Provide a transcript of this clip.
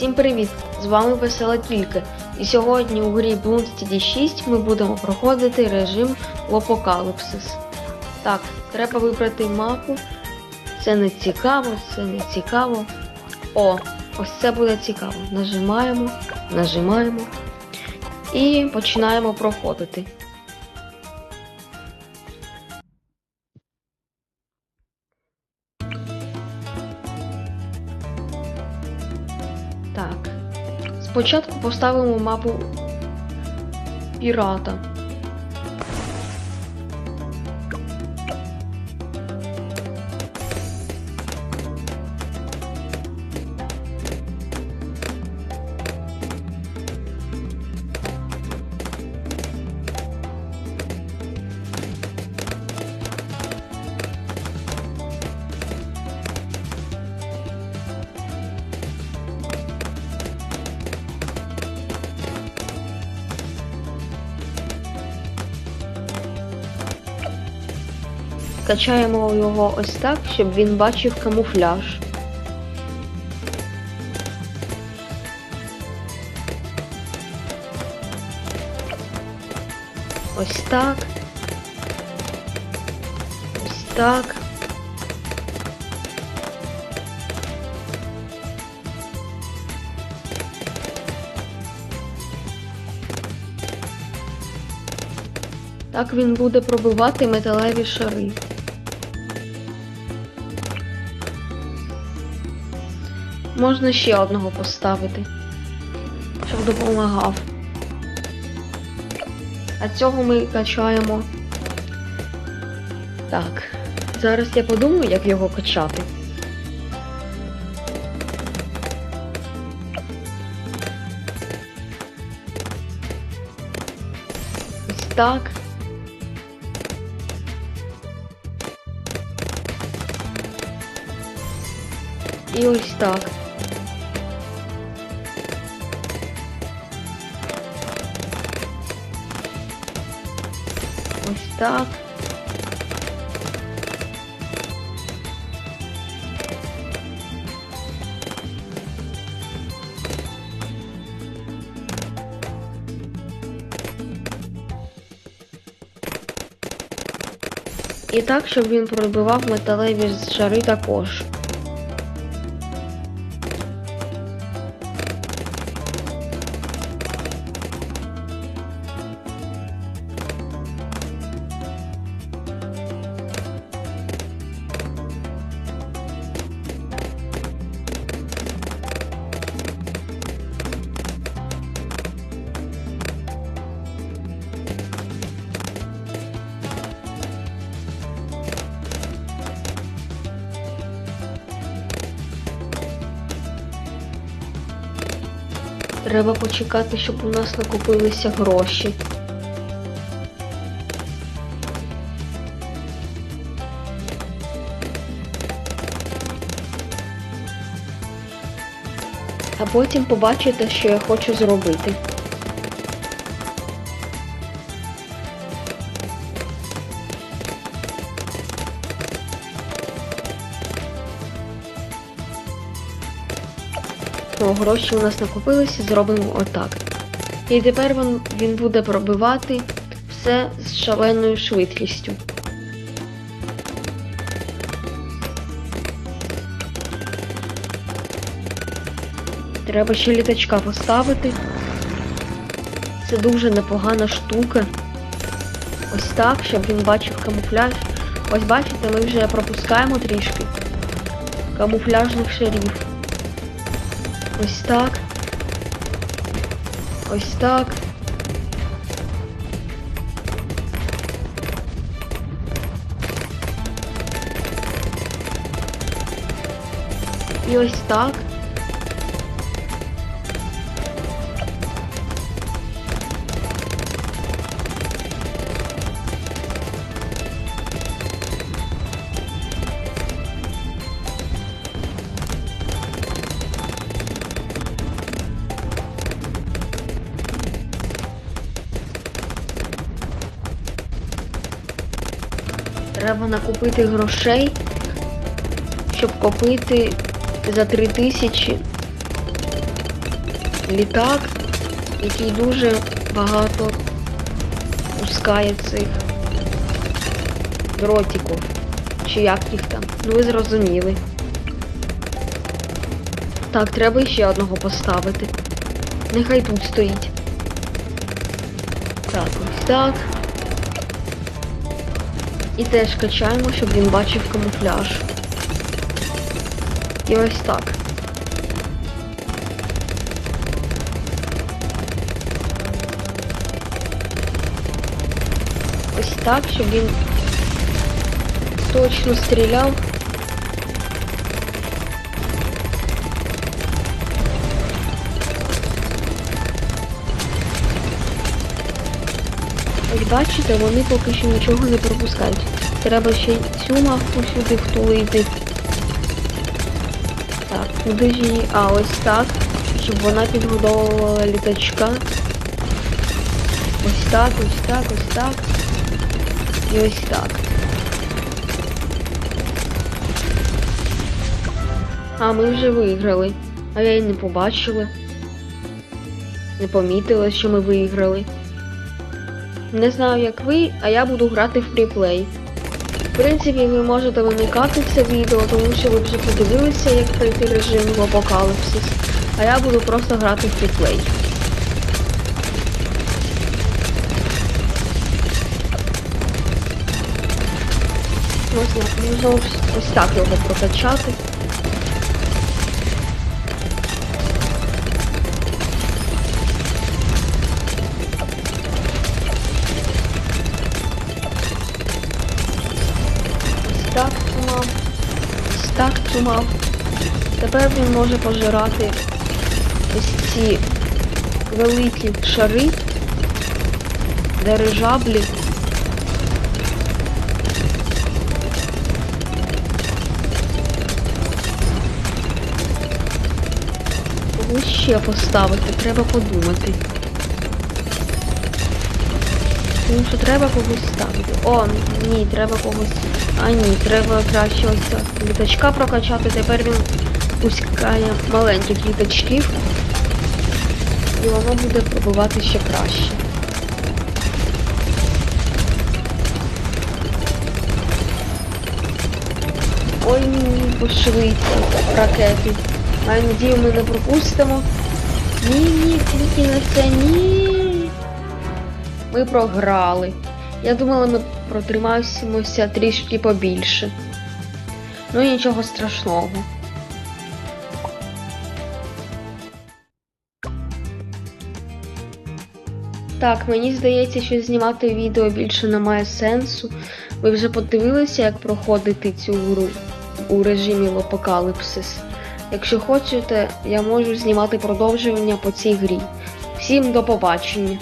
Всім привіт! З вами Весела Тілька. І сьогодні у грі Bloons TD 6 ми будемо проходити режим Лопокалипсис. Так, треба вибрати мапу. Це не цікаво, це не цікаво. О, ось це буде цікаво. Нажимаємо, нажимаємо і починаємо проходити. Спочатку поставимо мапу пірата. Качаємо його ось так, щоб він бачив камуфляж. Ось так. Ось так. Так він буде пробивати металеві шари. Можна ще одного поставити, щоб допомагав. А цього ми качаємо. Так, зараз я подумаю, як його качати. Ось так. І ось так. Ось так. І так, щоб він пробивав металеві шари також. Треба почекати, щоб у нас накопилися гроші. А потім побачите, що я хочу зробити. О, гроші у нас накопилися, зробимо отак. І тепер він буде пробивати все з шаленою швидкістю. Треба ще літачка поставити. Це дуже непогана штука. Ось так, щоб він бачив камуфляж. Ось бачите, ми вже пропускаємо трішки камуфляжних шарів. Ось так. Ось так. І ось так. Треба накупити грошей, щоб купити за 3 тисячі літак, який дуже багато пускає цих дротиків. Чи як їх там? Ну ви зрозуміли. Так, треба ще одного поставити. Нехай тут стоїть. Так, ось так. І теж качаємо, щоб він бачив камуфляж. І ось так. Ось так, щоб він точно стріляв. Як бачите, вони поки що нічого не пропускають. Треба ще й цю мавку сюди втулити. Так, куди ж її? А, ось так. Щоб вона підгодовувала літачка. Ось так, ось так, ось так. І ось так. А, ми вже виграли. А я й не побачила. Не помітила, що ми виграли. Не знаю, як ви, а я буду грати в фріплей. В принципі, ви можете вимикати це відео, тому що ви вже подивилися, як пройти режим в Апокаліпсис. А я буду просто грати в фріплей. Можна, можна ось так його прокачати. Так. Тепер він може пожирати ось ці великі шари, дирижаблі. Кого ще поставити, треба подумати. Тому що треба когось ставити. О, ні, треба когось. А ні, треба краще ось літачка прокачати. Тепер він пускає маленьких літачків. І воно буде пробувати ще краще. Ой, ні, пошли ці ракети. Маю надію, ми не пропустимо. Ні, ні, тільки на це ні. Ми програли. Я думала, ми протримаємося трішки побільше. Ну нічого страшного. Так, мені здається, що знімати відео більше немає сенсу. Ви вже подивилися, як проходити цю гру у режимі Лопокалипсис. Якщо хочете, я можу знімати продовження по цій грі. Всім до побачення!